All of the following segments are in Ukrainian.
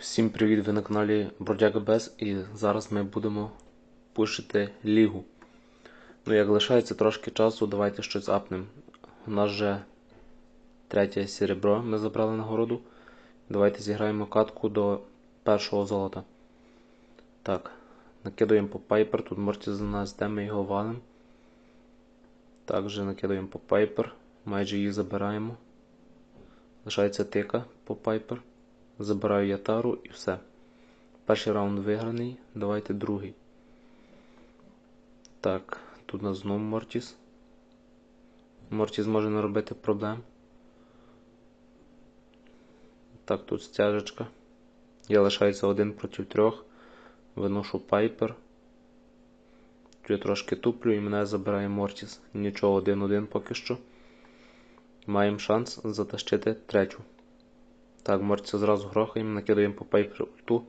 Всім привіт! Ви на каналі Бродяга Без і зараз ми будемо пушити лігу. Ну, як лишається трошки часу, давайте щось апнемо. У нас вже третє серебро ми забрали нагороду. Давайте зіграємо катку до першого золота. Так, накидуємо по пайпер, тут Морті за нас йде, ми його валимо. Також накидуємо по пайпер, майже її забираємо. Лишається тика по пайпер. Забираю я тару і все. Перший раунд виграний. Давайте другий. Так, тут у нас знову Мортіс. Мортіс може не робити проблем. Так, тут стяжечка. Я лишаюся один проти трьох. Виношу пайпер. Тут я трошки туплю і мене забирає Мортіс. Нічого, один-один поки що. Маємо шанс затащити третю. Так, Морця зразу грохаємо, накидаємо по пайпер ульту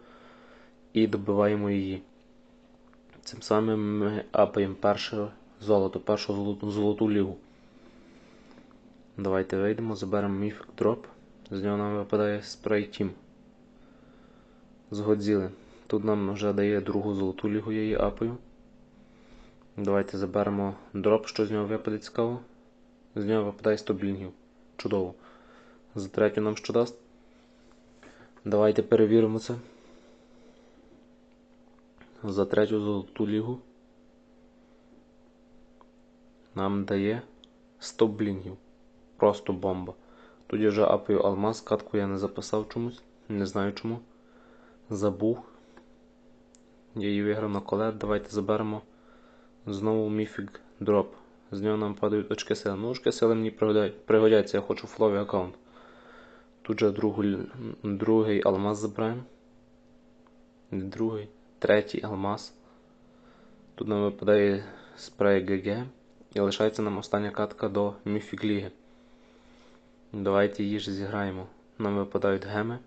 і добиваємо її. Цим самим ми апаємо перше золото, першу золоту, золоту лігу. Давайте вийдемо, заберемо міфік дроп. З нього нам випадає спрей Тім. З Годзіли. Тут нам вже дає другу золоту лігу, я її апаю. Давайте заберемо дроп, що з нього випаде цікаво. З нього випадає 100 блінгів. Чудово. За третю нам що дасть? Давайте перевіримо це. За третю золоту лігу нам дає 100 блінгів. Просто бомба. Тут я вже апаю алмаз, катку я не записав чомусь, не знаю чому. Забув. Я її виграв на колет. Давайте заберемо знову міфік дроп. З нього нам падають очки сили. Ну, очки сили мені пригодяться, я хочу фловий аккаунт. Тут же другий, другий алмаз забираємо. Другий, третій алмаз. Тут нам випадає спрей ГГ. І лишається нам остання катка до Міфік Ліги. Давайте її ж зіграємо. Нам випадають геми.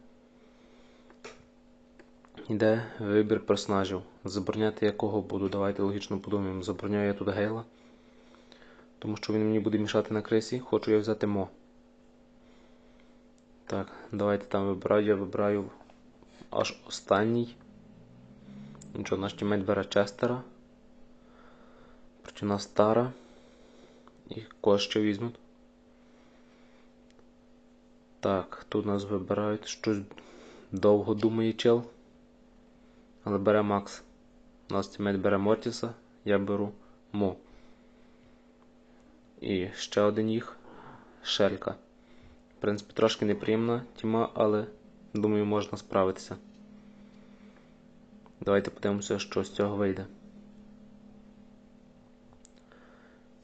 Йде вибір персонажів. Забороняти якого буду. Давайте логічно подумаємо. Забороняю я тут гейла. Тому що він мені буде мішати на крисі. Хочу я взяти Мо. Так, давайте там вибираю, я вибираю аж останній. Нічого, наш тімейт бере Честера. Проти нас Тара. І кого ще візьмуть. Так, тут нас вибирають щось довго думає чел. Але бере Макс. У нас тімейт бере Мортіса, я беру Мо. І ще один їх Шелька. Принципі, трошки неприємна тіма, але думаю, можна справитися. Давайте подивимося, що з цього вийде.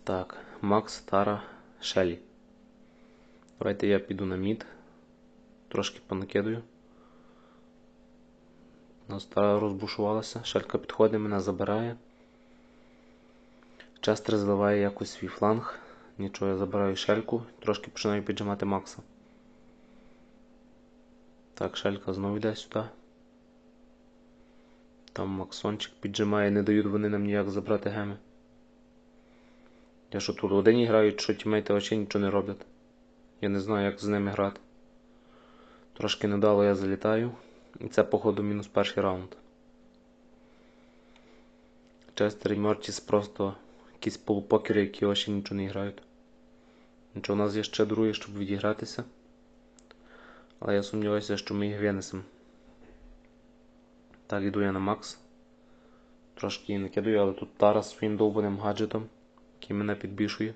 Так, Макс, Тара, Шелі. Давайте я піду на мід. Трошки понакидую. У нас Тара розбушувалася. Шелька підходить, мене забирає. Честер заливає якось свій фланг. Нічого, я забираю шельку, трошки починаю піджимати Макса. Так, шелька знову йде сюди. Там Максончик піджимає, не дають вони нам ніяк забрати геми. Я що тут один грають, що тімейти очі нічого не роблять. Я не знаю, як з ними грати. Трошки недало я залітаю. І це, походу, мінус перший раунд. Честер і Мортіс просто якісь полупокери, які очі нічого не грають. Нічого, у нас є ще другий, щоб відігратися. Але я сумніваюся, що ми їх винесемо. Так, йду я на Макс. Трошки її накидаю, але тут Тара з своїм довбаним гаджетом, який мене підбішує.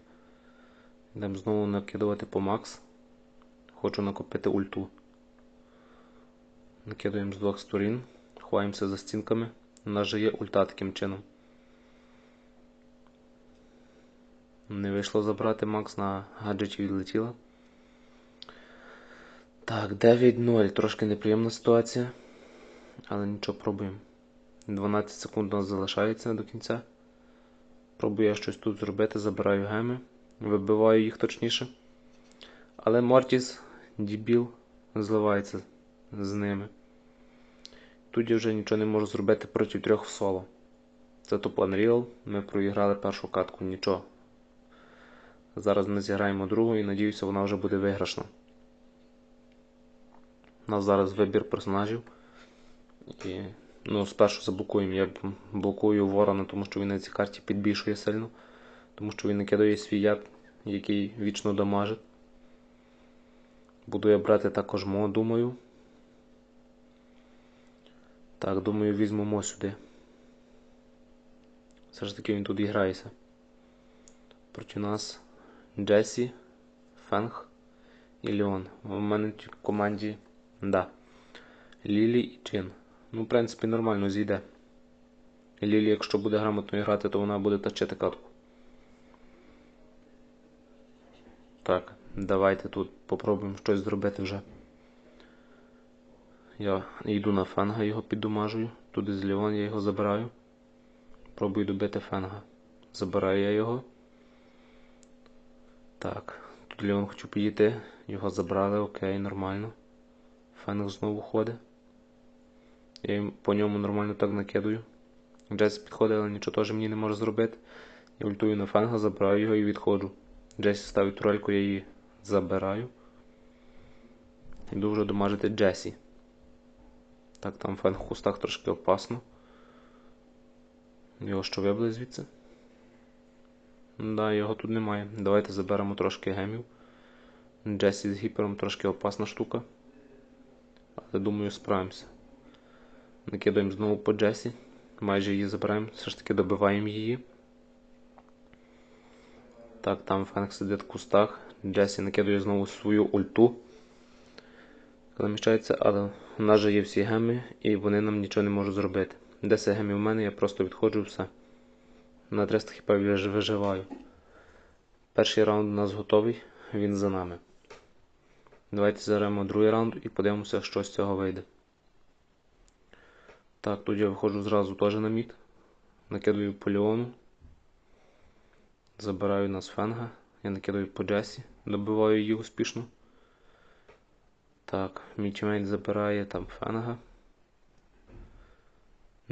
Йдемо знову накидувати по Макс. Хочу накопити ульту. Накидуємо з двох сторін, ховаємося за стінками. У нас же є ульта таким чином. Не вийшло забрати Макс на гаджеті відлетіла. Так, 9-0. Трошки неприємна ситуація. Але нічого пробуємо. 12 секунд у нас залишається до кінця. Пробую я щось тут зробити, забираю геми, вибиваю їх точніше. Але Мортіс, дібіл, зливається з ними. Тут я вже нічого не можу зробити проти трьох в соло. Це топ Unreal. Ми проіграли першу катку, нічого. Зараз ми зіграємо другу і надіюся, вона вже буде виграшна. У нас зараз вибір персонажів. І, ну, спершу заблокуємо. Я блокую ворона, тому що він на цій карті підбільшує сильно. Тому що він накидає свій яд, який вічно дамажить. Буду я брати також мо, думаю. Так, думаю, візьмемо сюди. Все ж таки він тут і грається. Проти нас Джесі, Фенг і Леон. У мене в команді, да. Лілі і Чин. Ну, в принципі, нормально зійде. Лілі, якщо буде грамотно грати, то вона буде тачити катку. Так, давайте тут попробуємо щось зробити вже. Я йду на фенга, його піддомажую. Туди з Леон я його забираю. Пробую добити фенга. Забираю я його. Так, тут Леон хочу підійти. Його забрали, окей, нормально. Фенг знову ходить. Я по ньому нормально так накидаю. Джесі підходить, але нічого теж мені не може зробити. Я ультую на фенга, забираю його і відходжу. Джесі ставить турельку, я її забираю. Іду вже домажити Джесі. Так, там фенг в кустах трошки опасно. Його що вибили звідси? Да, його тут немає. Давайте заберемо трошки гемів. Джесі з гіпером трошки опасна штука. Але думаю, справимося. Накидаємо знову по Джесі. Майже її забираємо, все ж таки добиваємо її. Так, там Фенк сидить в кустах. Джесі накидує знову свою ульту. Заміщається, але в нас же є всі геми, і вони нам нічого не можуть зробити. 10 гемів в мене, я просто відходжу все. На 300 хп виживаю. Перший раунд у нас готовий, він за нами. Давайте заремо другий раунд і подивимося, що з цього вийде. Так, тут я виходжу зразу теж на мід. Накидаю по Леону. Забираю нас фенга. Я накидаю по Джесі, добиваю її успішно. Так, мій забирає там фенга.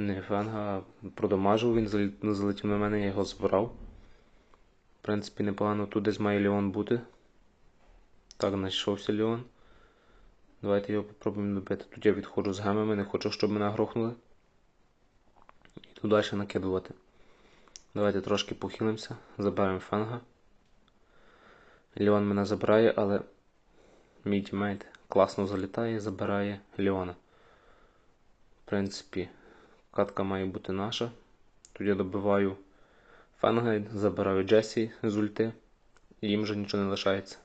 Не фенга, а продамажив, він залетів на мене, я його збирав. В принципі, непогано тут десь має Леон бути. Так, знайшовся Леон. Давайте його попробуємо добити. Тут я відходжу з гемами, не хочу, щоб мене грохнули. І тут далі накидувати. Давайте трошки похилимося. Забираємо фенга. Леон мене забирає, але мій тімейт класно залітає і забирає Леона. В принципі, катка має бути наша. Тут я добиваю фенга, забираю Джесі з ульти, і їм вже нічого не лишається.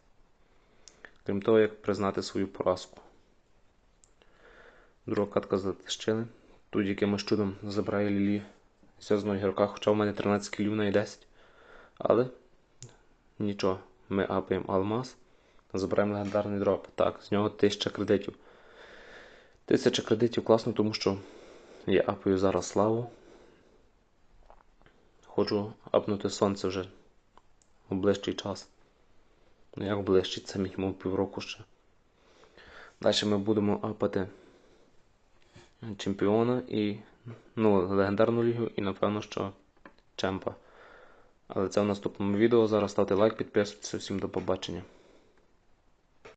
Крім того, як признати свою поразку. Друга катка затищили. Тут якимось чудом забирає Лілі зв'язаного ігрока, хоча в мене 13 кілів на і 10. Але нічого, ми апаємо алмаз. Забираємо легендарний дроп. Так, з нього 1000 кредитів. 1000 кредитів класно, тому що я апаю зараз славу. Хочу апнути сонце вже у ближчий час. Ну як ближчий, це мінімум півроку ще. Далі ми будемо апати чемпіона і ну, легендарну лігу і напевно, що чемпа. Але це в наступному відео. Зараз ставте лайк, підписуйтесь. Всім до побачення.